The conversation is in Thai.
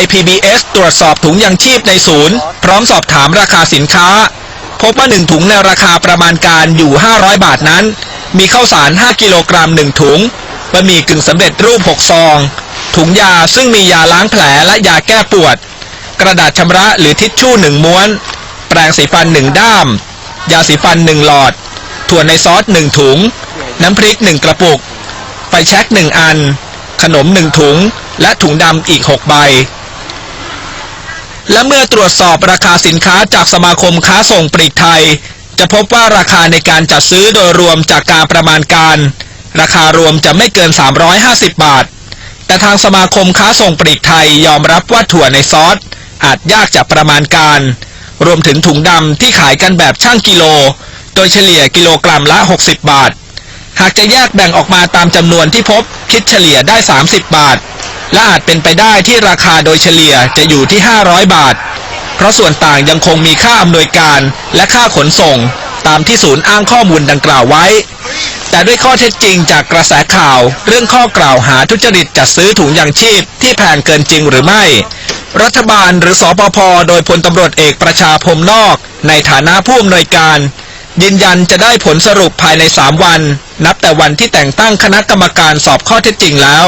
ย PBS ตรวจสอบถุงยังชีพในศูนย์ พร้อมสอบถามราคาสินค้า พบว่าหนึ่งถุงในราคาประมาณการอยู่ 500 บาทนั้น มีข้าวสาร 5 กิโลกรัม1ถุงบะหมี่กึ่งสำเร็จรูป 6 ซอง ถุงยาซึ่งมียาล้างแผลและยาแก้ปวด กระดาษชำระหรือทิชชู่1ม้วน แปรงสีฟัน1ด้าม ยาสีฟัน1หลอด ถั่วในซอส1ถุง น้ำพริก1กระปุก ไฟแช็ก1อัน ขนม1ถุง และถุงดำอีก 6 ใบ และเมื่อตรวจสอบราคาสินค้าจากสมาคมค้าส่งปลีกไทย จะพบว่าราคาในการจัดซื้อโดยรวมจากการประมาณการ ราคารวมจะไม่เกิน 350 บาท แต่ทางสมาคมค้าส่งปลีกไทยยอมรับว่าถั่วในซอส อาจยากจะประมาณการ รวมถึงถุงดำที่ขายกันแบบช่างกิโล โดยเฉลี่ยกิโลกรัมละ 60 บาท หากจะแยกแบ่งออกมาตามจำนวนที่พบคิดเฉลี่ยได้ 30 บาท และอาจเป็นไปได้ที่ราคาโดยเฉลี่ยจะอยู่ที่ 500 บาท เพราะส่วนต่างยังคงมีค่าอำนวยการและค่าขนส่ง ตามที่ศูนย์อ้างข้อมูลดังกล่าวไว้ แต่ด้วยข้อเท็จจริงจากกระแสข่าว เรื่องข้อกล่าวหาทุจริตจัดซื้อถุงยางชีพที่แพงเกินจริงหรือไม่ รัฐบาลหรือสอปพโดยพลตำรวจเอกประชาพรมนอก ในฐานะผู้อำนวยการยืนยันจะได้ผลสรุปภายใน 3 วัน นับแต่วันที่แต่งตั้งคณะกรรมการสอบข้อเท็จจริงแล้ว